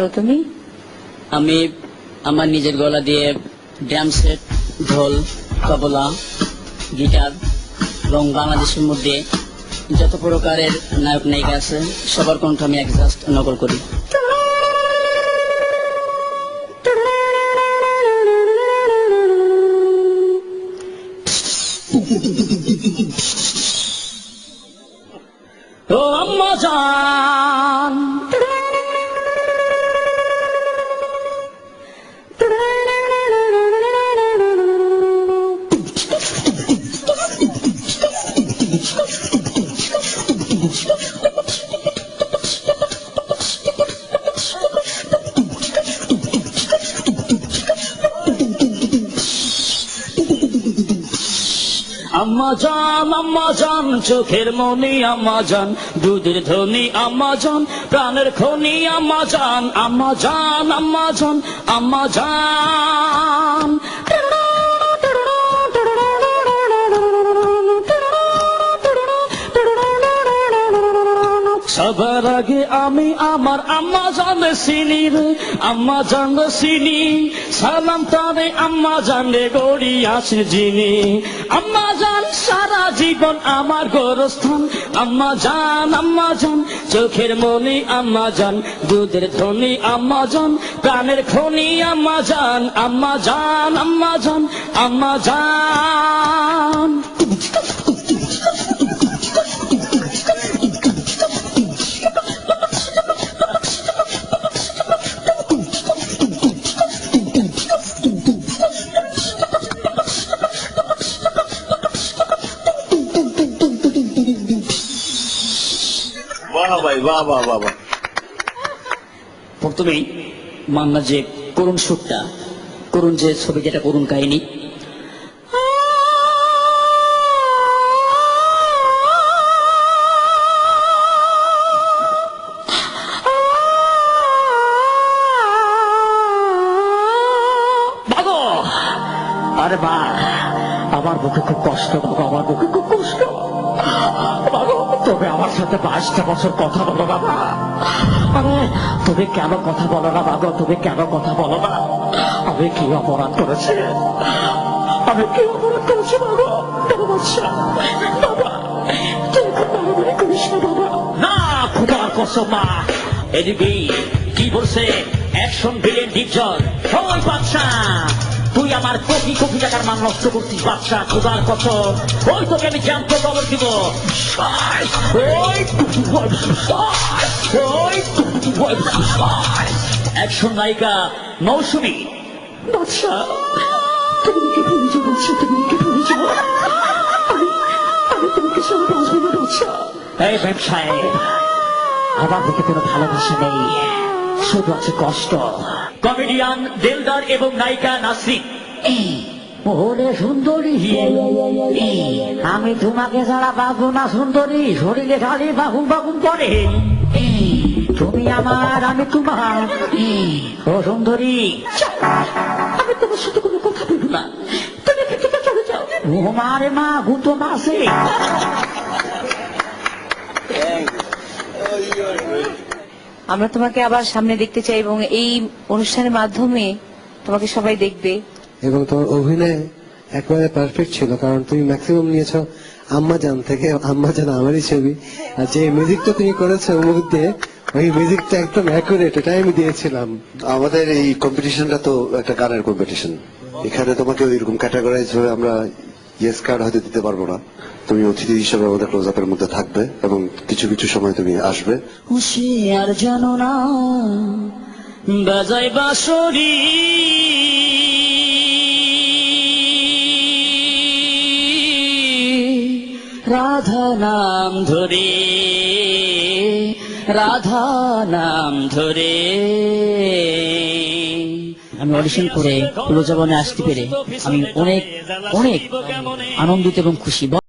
পারো তুমি? আমি আমার নিজের গলা দিয়ে ড্রাম সেট ঢোল তবলা গিটার এবং বাংলাদেশের মধ্যে যত প্রকারের নায়ক নায়িকা আছে সবার কণ্ঠ আমি অ্যাডজাস্ট নকল করি। ও আম্মা আম্মা জান আম্মা জান, চোখের মনি আম্মা জান, দুধের ধনি আম্মা জান, প্রাণের খনি আম্মা জান আম্মা জান আম্মা জান আম্মা জান। সবার আগে আমি আমার আম্মা জানে চিনি রে, আম্মা জানে চিনি। সালাম তারে আম্মা জানে গড়ি আছে যিনি। আম্মা জান সারা জীবন আমার গোরস্থান। আম্মা জান আম্মা জান, চোখের মনি আম্মা জান, দুধের ধনি আম্মা জান, প্রাণের খনি আম্মা জান আম্মা জান আম্মা জান আম্মা জান। ভাই বাহ বাহ বাহ বাহ। প্রথমেই মান্না যে করুণ সুরটা করুণ যে ছবি যেটা করুণ কাহিনী। আরে মা আমার বুকে খুব কষ্ট বাবা আমার বুকে খুব কষ্ট। তবে আমার সাথে বাইশটা বছর কথা বলো বাবা আরে, তুমি কেন কথা বলো না বাবা তুমি কেন কথা বলো না? আমি কি অপরাধ করেছি? আমি কি অপরাধ করেছি বাবা না মা। কি বলছে? অ্যাকশন ভিলেন ডিপজল ওই বাচ্চা তুই আমার কোটি কোটি টাকার মান নষ্ট করছিস, বাচ্চা, খুদার কসম। ওই তোকে আমি জানতে খবর দিব। অ্যাকশন নায়িকা মৌসুমী। বাচ্চা আমার দিকে কোনো ভালোবাসা নেই। শুধু আছে কষ্ট। কমেডিয়ান দিলদার এবং নায়িকা নাসরিন। ওরে সুন্দরী। আমি তোমাকে ছাড়া বাবু না সুন্দরী। শরীরে খালি বাহুম বাহুম করে। তুমি আমার আমি তোমার। ও সুন্দরী। আমি তোমার সাথে কোনো কথা বলব না। তুমি চলে যাও। ও মারে মা গুতো মাসে। আমরা তোমাকে আবার সামনে দেখতে চাই এবং এই অনুষ্ঠানের মাধ্যমে তোমাকে সবাই দেখবে। এবং তোমার অভিনয় একেবারে পারফেক্ট ছিল কারণ তুমি ম্যাক্সিমাম নিয়েছো আম্মা জান থেকে আম্মা জান আমারই ছবি। আর যে মিউজিকটা তুমি করেছ ওর মধ্যে ওই মিউজিকটা একদম অ্যাকুরেট এটাই আমি দিয়েছিলাম। আমাদের এই কম্পিটিশনটা তো একটা গানের কম্পিটিশন এখানে তোমাকে ওইরকম ক্যাটাগরাইজ হয়ে আমরা ইয়েস কার্ড হয়তো দিতে পারব না। তুমি অতিথি হিসেবে আমাদের ক্লোজ আপের মধ্যে থাকবে এবং কিছু কিছু সময় তুমি আসবে। হুঁশিয়ার জানো না বাজাই বাসরি রাধা নাম ধরে, রাধা নাম ধরে। আমি অডিশন করে পুরো জবনে আসতে পেরে আমি অনেক অনেক আনন্দিত এবং খুশি।